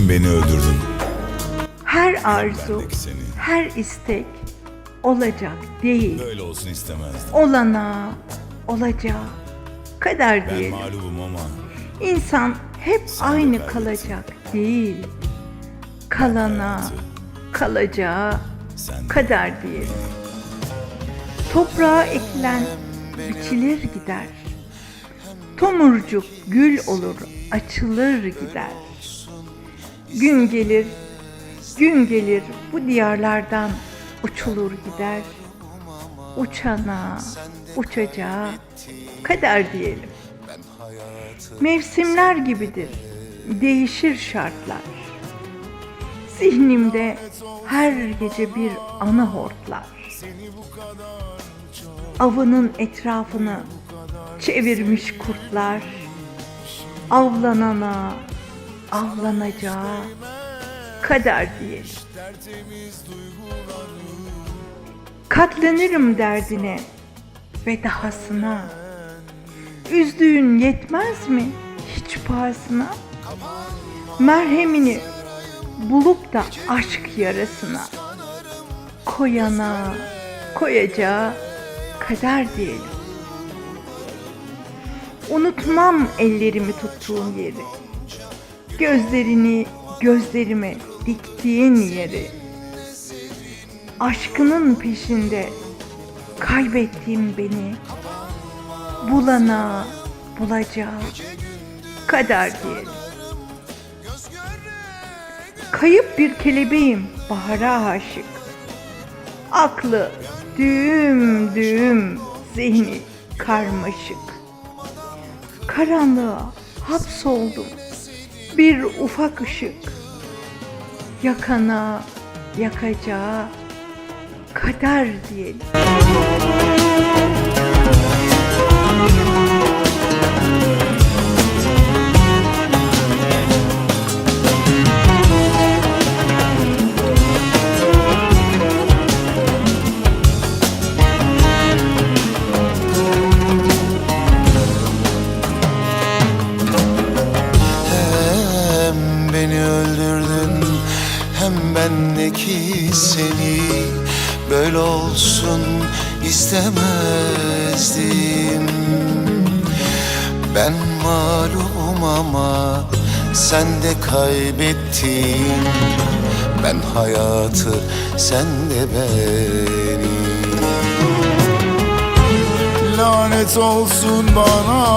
beni öldürdün. Her arzu, her istek olacak değil. Böyle olsun istemezdim. Olana, olacağı kader Ben diyelim. mağlubum ama İnsan hep Sen aynı kalacak değil. Kalana, kalacağı sen kader diyelim. Toprağa ekilen biçilir gider. Tomurcuk gül olur, açılır gider. Gün gelir, gün gelir bu diyarlardan uçulur gider. Uçana, uçacağı kader diyelim. Mevsimler gibidir, değişir şartlar. Zihnimde her gece bir anı hortlar. Avının etrafını çevirmiş kurtlar. Avlanana, avlanacağı kader diyelim. Katlanırım derdine ve dahasına. Üzdüğün yetmez mi hiç pahasına? Merhemini bulup da aşk yarasına koyana koyacağı kader diyelim. Unutmam ellerimi tuttuğun yeri. Gözlerini gözlerime diktiğin yeri. Aşkının peşinde kaybettiğim beni bulana bulacağı kader diyelim. Kayıp bir kelebeğim bahara aşık. Aklı düğüm düğüm, zihni karmaşık. Karanlığa hapsoldum bir ufak ışık. Yakana yakacağı kader diyelim. Hem bendeki seni Böyle olsun istemezdim. Ben malum ama sen de kaybettin. Ben hayatı sen de beni. Lanet olsun bana